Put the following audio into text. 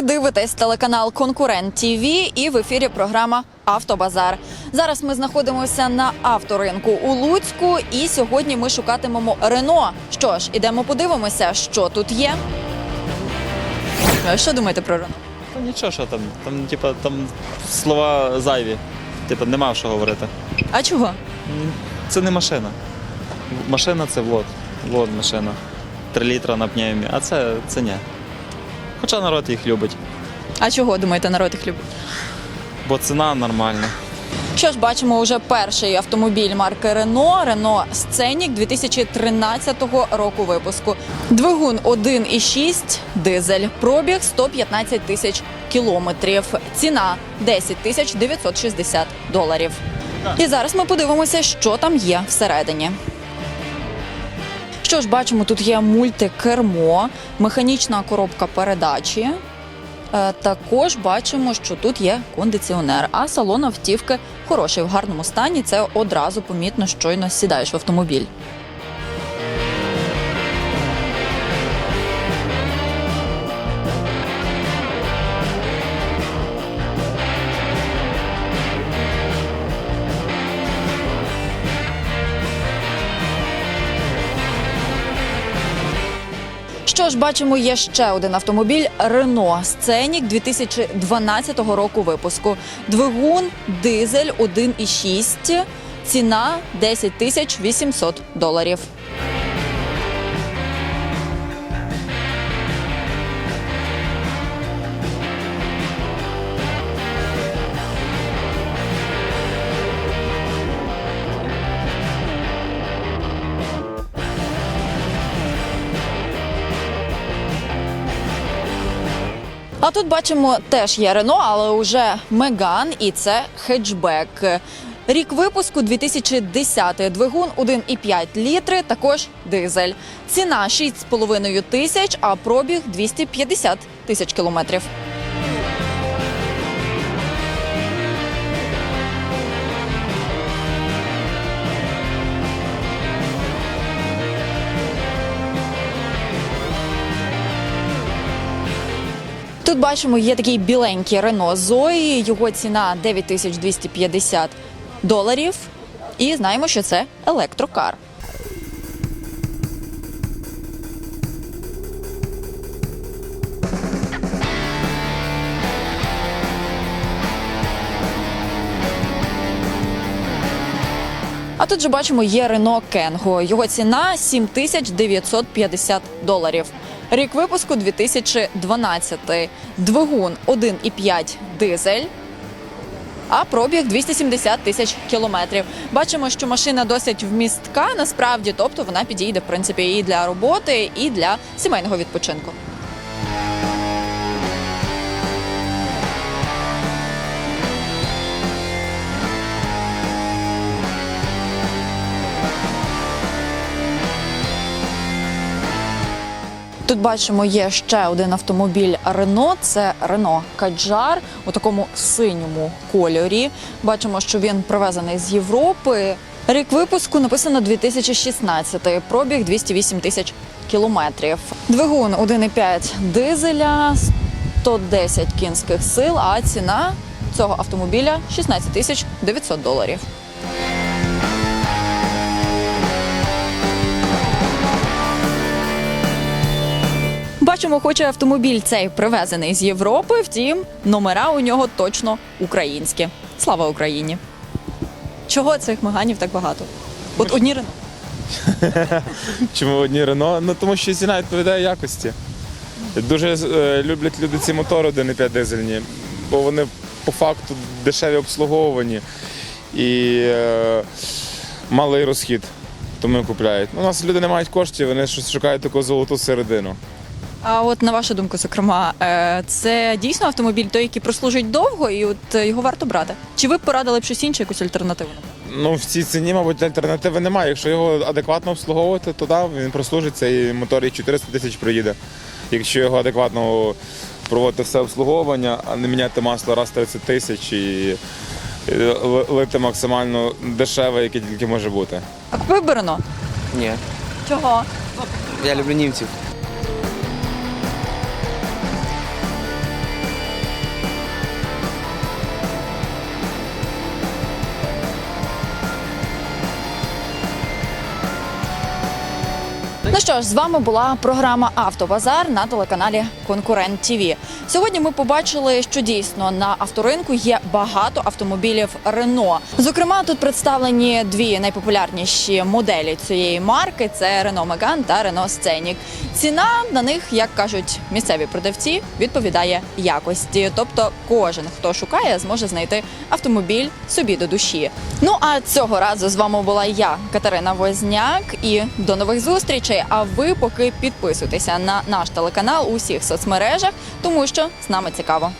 Ви дивитесь телеканал Конкурент ТІВІ і в ефірі програма Автобазар. Зараз ми знаходимося на авторинку у Луцьку, і сьогодні ми шукатимемо Рено. Що ж, ідемо подивимося, що тут є. Що думаєте про Рено? Та нічого, що там. Там, типа, там слова зайві. Типа, нема що говорити. А чого? Це не машина. Машина це влот. Влот машина. Три літра на пневмі, а це, це ні. Хоча народ їх любить, А чого думаєте, народ їх любить? бо ціна нормальна. Що ж, бачимо вже перший автомобіль марки Рено Рено Сценік 2013 року випуску. Двигун 1,6 дизель. Пробіг 115 тисяч кілометрів. Ціна 10 тисяч 960 доларів. І зараз ми подивимося, що там є всередині. Що ж, бачимо, тут є мультикермо, механічна коробка передачі. Е, Також бачимо, що тут є кондиціонер, а салон автівки хороший в гарному стані. Це одразу помітно, щойно сідаєш в автомобіль. Що ж, бачимо, є ще один автомобіль Рено Сценік 2012 року випуску. Двигун, дизель 1,6, ціна 10 тисяч 800 доларів. А тут бачимо теж є Рено, але вже Меган, і це хеджбек. Рік випуску 2010 двигун 1,5 літри, також дизель. Ціна 6,5 тисяч, а пробіг 250 тисяч кілометрів. Тут бачимо, є такий біленький Рено Зої. Його ціна 9250 доларів. І знаємо, що це електрокар. А тут же бачимо, є Renault Кенго. Його ціна 7950 доларів. Рік випуску 2012. Двигун 1,5 дизель. А пробіг 270 тисяч кілометрів. Бачимо, що машина досить вмістка насправді, тобто вона підійде в принципі і для роботи, і для сімейного відпочинку. Тут бачимо, є ще один автомобіль Рено. Це Рено Каджар у такому синьому кольорі. Бачимо, що він привезений з Європи. Рік випуску написано 2016, пробіг 208 тисяч кілометрів. Двигун 1,5 дизеля, 110 кінських сил, а ціна цього автомобіля 16 тисяч 900 доларів. Бачимо, хоче автомобіль цей привезений з Європи, втім, номера у нього точно українські. Слава Україні! Чого цих меганів так багато? От одні Рено. Чому одні Рено? Ну тому що ціна відповідає якості. Дуже е, люблять люди ці мотори 1,5 дизельні, бо вони по факту дешеві обслуговувані і е, малий розхід. Тому і купляють. Ну, у нас люди не мають коштів, вони щось шукають таку золоту середину. А от на вашу думку, зокрема, е, це дійсно автомобіль той, який прослужить довго, і от е, його варто брати. Чи ви б порадили б щось інше, якусь альтернативу? Ну, в цій ціні, мабуть, альтернативи немає. Якщо його адекватно обслуговувати, то да, він прослужиться і мотор і 400 тисяч проїде. Якщо його адекватно проводити все обслуговування, а не міняти масло раз 30 тисяч і лити максимально дешеве, яке тільки може бути. А купив би Рено? Ні, Чого? я люблю німців. Ну що ж, з вами була програма Автобазар на телеканалі Конкурент ТІВІ. Сьогодні ми побачили, що дійсно на авторинку є багато автомобілів Рено. Зокрема, тут представлені дві найпопулярніші моделі цієї марки: це Renault Megane та Renault Scenic. Ціна на них, як кажуть місцеві продавці, відповідає якості. Тобто, кожен, хто шукає, зможе знайти автомобіль собі до душі. Ну а цього разу з вами була я, Катерина Возняк, і до нових зустрічей. А ви поки підписуйтеся на наш телеканал у всіх соцмережах, тому що з нами цікаво.